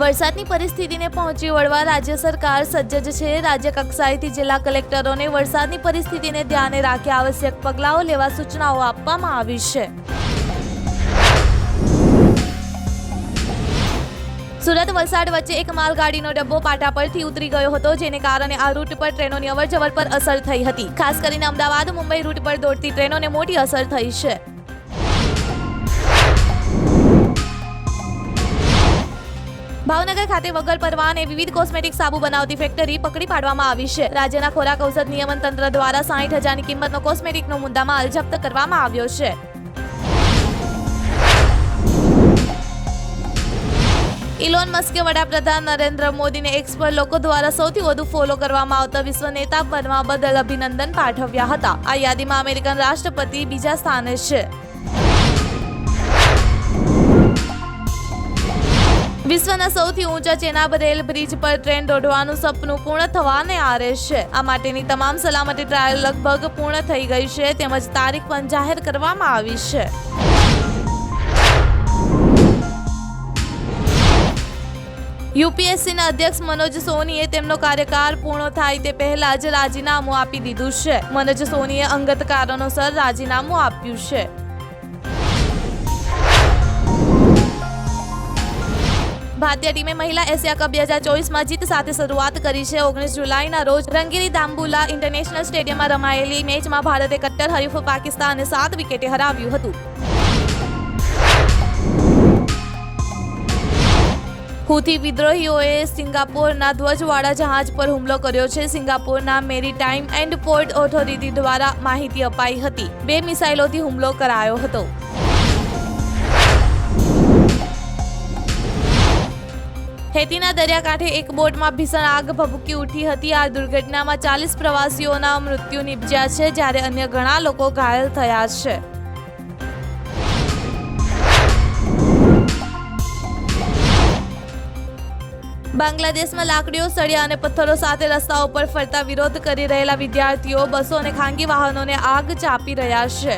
વરસાદની પરિસ્થિતિને પહોંચી વળવા રાજ્ય સરકાર સજ્જ છે. રાજ્ય કક્ષાએથી જિલ્લા કલેક્ટરોને વરસાદની પરિસ્થિતિને ધ્યાને રાખી આવશ્યક પગલાઓ લેવા સૂચનાઓ આપવામાં આવી છે. સુરત વલસાડ વચ્ચે એક માલગાડીનો ડબ્બો પાટા પરથી ઉતરી ગયો હતો, જેને કારણે આ રૂટ પર ટ્રેનોની અવરજવર પર અસર થઈ હતી. ખાસ કરીને અમદાવાદ, મુંબઈ રૂટ પર દોડતી ટ્રેનોને મોટી અસર થઈ છે. ભાવનગર ખાતે વગર પરવાને વિવિધ કોસ્મેટિક સાબુ બનાવતી ફેક્ટરી પકડી પાડવામાં આવી છે. રાજ્યના ખોરાક ઔષધ નિયમન તંત્ર દ્વારા સાઠ હજારની કિંમતનો કોસ્મેટિકનો મુદ્દામાલ જપ્ત કરવામાં આવ્યો છે. ઇલોન મસ્કે વડાપ્રધાન નરેન્દ્ર મોદીને એક્સ પર લોકો દ્વારા સૌથી વધુ ફોલો કરવામાં આવતા વિશ્વ નેતા બનવા બદલ અભિનંદન પાઠવ્યા હતા. આ યાદીમાં અમેરિકન રાષ્ટ્રપતિ બીજા સ્થાને છે. વિશ્વના સૌથી ઊંચા ચેનાબ રેલ બ્રિજ પર ટ્રેન દોડવાનું સપનું પૂર્ણ થવાને આરે છે. આ માટેની તમામ સલામતી ટ્રાયલ લગભગ પૂર્ણ થઈ ગઈ છે, તેમજ તારીખ પણ જાહેર કરવામાં આવી છે. યુપીએસસીના અધ્યક્ષ મનોજ સોનીએ તેમનો કાર્યકાળ પૂર્ણ થાય તે પહેલા જ રાજીનામું આપી દીધું છે. મનોજ સોનીએ અંગત કારણોસર રાજીનામું આપ્યું છે. ભારતીય ટીમે મહિલા એશિયા કપ બે હજાર ચોવીસમાં જીત સાથે શરૂઆત કરી છે. ઓગણીસ જુલાઈના રોજ રંગીરી દાંબુલા ઇન્ટરનેશનલ સ્ટેડિયમમાં રમાયેલી મેચમાં ભારતે કટ્ટર હરીફ પાકિસ્તાનને સાત વિકેટે હરાવ્યું હતું. હુથી વિદ્રોહીઓએ સિંગાપોરના ધ્વજવાળા જહાજ પર હુમલો કર્યો છે. સિંગાપોરના મેરીટાઈમ એન્ડ પોર્ટ ઓથોરિટી દ્વારા માહિતી અપાઈ હતી. બે મિસાઇલોથી હુમલો કરાયો હતો. હેતીના દરિયાકાંઠે એક બોટમાં ભીષણ આગ ભભૂકી ઉઠી હતી. આ દુર્ઘટનામાં ચાલીસ પ્રવાસીઓના મૃત્યુ નિપજ્યા છે, જ્યારે અન્ય ઘણા લોકો ઘાયલ થયા છે. બાંગ્લાદેશમાં લાકડીઓ, સળિયા અને પથ્થરો સાથે રસ્તાઓ પર ફરતા વિરોધ કરી રહેલા વિદ્યાર્થીઓ બસો અને ખાનગી વાહનોને આગ ચાપી રહ્યા છે.